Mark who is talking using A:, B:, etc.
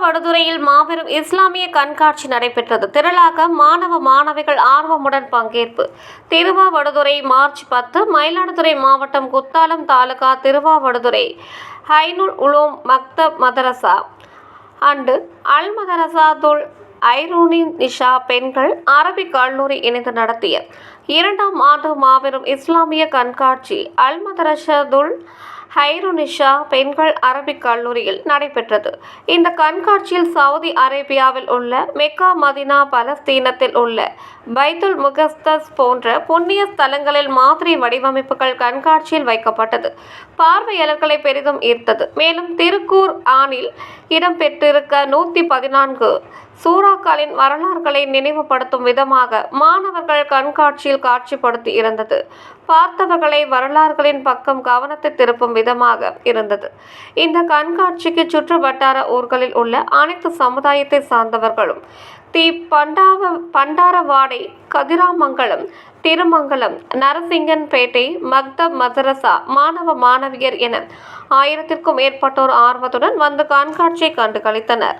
A: மாபெரும் இஸ்லாமிய கண்காட்சி நடைபெற்றது. திரளாக மாணவ மாணவிகள் ஆர்வமுடன் பங்கேற்பு. திருவாவடுதுறை மார்ச் பத்து மயிலாடுதுறை மாவட்டம் குத்தாலம் தாலுகா திருவாவடுதுறை ஹைனுல் உலோம் மக்தப் மதரசா. அண்டு அல் மதரசா துல் நிஷா பெண்கள் அரபிக் கல்லூரி இணைந்து நடத்திய இரண்டாம் ஆண்டு மாபெரும் இஸ்லாமிய கண்காட்சி அல் மதரசா துல் ஹைருனிஷா பெண்கள் அரபிக் கல்லூரியில் நடைபெற்றது. இந்த கண்காட்சியில் சவுதி அரேபியாவில் உள்ள மெக்கா மதினா பலஸ்தீனத்தில் உள்ள பைத்துல் முகஸ்தஸ் போன்ற புண்ணிய ஸ்தலங்களில் மாதிரி வடிவமைப்புகள் கண்காட்சியில் வைக்கப்பட்டது. பார்வையாளர்களை பெரிதும் ஈர்த்தது. மேலும் திருக்கூர் ஆனில் இடம்பெற்றிருக்க நூற்றி பதினான்கு சூறாக்களின் வரலாறுகளை நினைவுபடுத்தும் விதமாக மாணவர்கள் கண்காட்சியில் காட்சிப்படுத்தி இருந்தது. பார்த்தவர்களை வரலாறுகளின் பக்கம் கவனத்தை திருப்பும் விதமாக இருந்தது. இந்த கண்காட்சிக்கு சுற்று வட்டார ஊர்களில் உள்ள அனைத்து சமுதாயத்தை சார்ந்தவர்களும் தி பண்டாவ பண்டாரவாடை கதிராமங்கலம் திருமங்கலம் நரசிங்கன்பேட்டை மக்தப் மதரசா மாணவ மாணவியர் என ஆயிரத்திற்கும் மேற்பட்டோர் ஆர்வத்துடன் வந்து கண்காட்சியை கண்டு கழித்தனர்